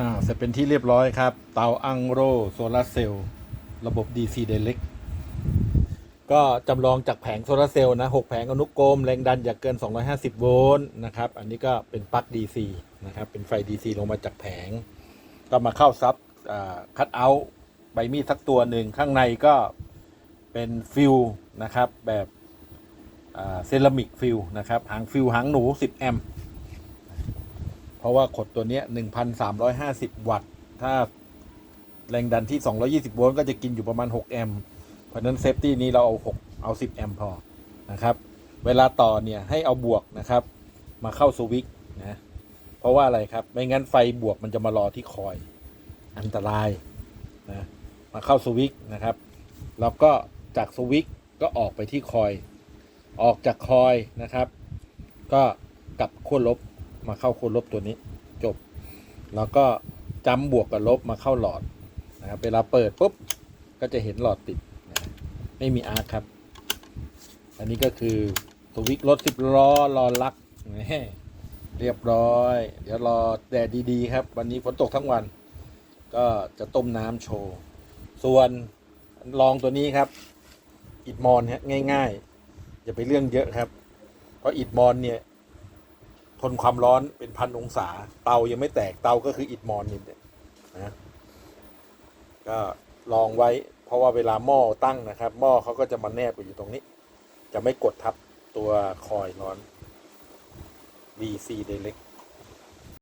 อ่าเสร็จเป็นที่เรียบร้อยครับ เตาอังโรโซลาเซลล์ระบบ DC Direct ก็จำลองจากแผงโซลาเซลล์นะ6แผงอนุกรมแรงดันอย่าเกิน 250 โวลต์นะครับ อันนี้ก็เป็นปลั๊ก DC นะครับ เป็นไฟ DC ลงมาจากแผง ก็มาเข้าซับคัดเอาท์ใบมีดสักตัวหนึ่งข้างในก็เป็นฟิลนะครับ แบบเซรามิกฟิลนะครับ หางฟิลหางหนู 10 แอมป์ เพราะว่าขดตัวเนี้ย1,350 วัตต์ ถ้าแรงดันที่ 220 โวลต์ก็จะกินอยู่ประมาณ 6 แอมป์ เพราะนั้นเซฟตี้นี้เราเอา 6 เอา 10 แอมป์พอ นะครับ เวลาต่อเนี่ยให้เอาบวกนะครับ มาเข้าสวิตนะ เพราะว่าอะไรครับ ไม่งั้นไฟบวกมันจะมารอที่คอย อันตรายนะ มาเข้าสวิตนะครับ แล้วก็จากสวิตก็ออกไปที่คอย ออกจากคอยนะครับ ก็กลับขั้วลบ มาเข้าขั้วลบตัวนี้จบ แล้วก็จำบวกกับลบมาเข้าหลอดนะครับเวลาเปิดปุ๊บก็จะเห็นหลอดติดนะไม่มีอาร์คครับ อันนี้ก็คือสวิตช์รถสิบล้อรอลักเรียบร้อย เดี๋ยวรอแดดดีๆครับ วันนี้ฝนตกทั้งวัน ก็จะต้มน้ำโชว์ ส่วนลองตัวนี้ครับอิดมอนฮะง่ายๆ อย่าไปเรื่องเยอะครับ เพราะอิดมอนเนี่ย ทนความร้อนเป็นพันองศา เตายังไม่แตกเตาก็คืออิฐมอนนี่นะก็ลองไว้ เพราะว่าเวลาหม้อตั้งนะครับ หม้อเขาก็จะมาแนบอยู่ตรงนี้ จะไม่กดทับตัวคอยร้อน VC Direct